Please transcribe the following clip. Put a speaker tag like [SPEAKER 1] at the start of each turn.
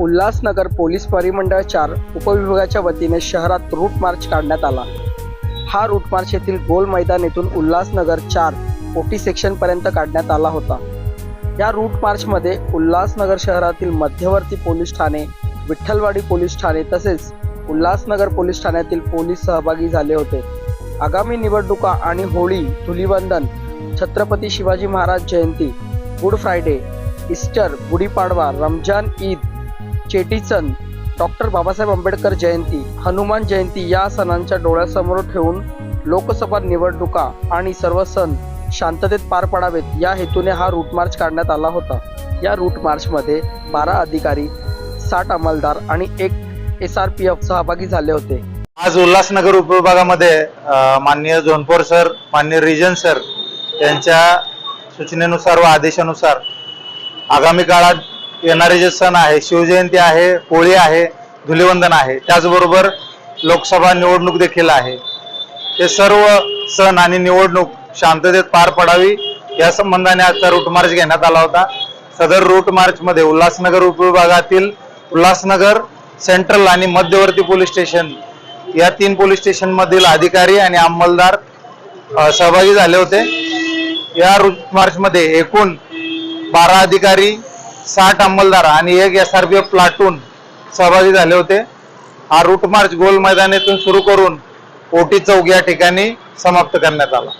[SPEAKER 1] Ulhasnagar police परिमंडळ चार उपविभागाच्या वतीने शहरात रूट मार्च काढण्यात आला. हा रूट मार्च येथील गोल मैदान येथून उल्हासनगर चार ओटी सेक्शनपर्यंत काढण्यात आला होता. या रूट मार्चमध्ये उल्हासनगर शहरातील मध्यवर्ती पोलीस ठाणे विठ्ठलवाडी पोलीस ठाणे तसेच उल्हासनगर पोलीस ठाण्यातील पोलीस सहभागी झाले होते. आगामी निवडणुका आणि Holi Dhulivandan Chhatrapati Shivaji Maharaj Jayanti good Friday Easter Gudi Padwa Ramzan Eid Cheti Chand doctor Babasaheb Ambedkar Jayanti Hanuman Jayanti या सणांच्या डोळ्यासमोर ठेवून लोकसभा निवडणुका आणि सर्व सण शांततेत पार पडावेत या हेतूने हा रूट मार्च काढण्यात आला होता. या रूट मार्चमध्ये बारा अधिकारी साठ अंमलदार आणि एक एस आर पी एफ सहभागी झाले होते.
[SPEAKER 2] आज उल्हासनगर उपविभागामध्ये माननीय झोनपोर सर माननीय रिजन सर यांच्या सूचनेनुसार व आदेशानुसार आगामी काळात येणारे जे सण आहे शिवजयंती आहे होळी आहे धुलिवंदन आहे त्याचबरोबर लोकसभा निवडणूक देखील आहे. हे सर्व सण आणि निवडणूक शांततेत पार पडावी या संबंधाने आजचा रूट मार्च घेण्यात आला होता. सदर रूट मार्चमध्ये उल्हासनगर उपविभागातील उल्हासनगर सेंट्रल आणि मध्यवर्ती पोलीस स्टेशन या तीन पोलीस स्टेशनमधील अधिकारी आणि अंमलदार सहभागी झाले होते. या रूट मार्चमध्ये एकूण बारा अधिकारी साठ अंमलदार आणि एक S R P F platoon सहभागी झाले होते. हा रूट मार्च गोल मैदानातून सुरू करून ओटी चौक या ठिकाणी समाप्त करण्यात आला.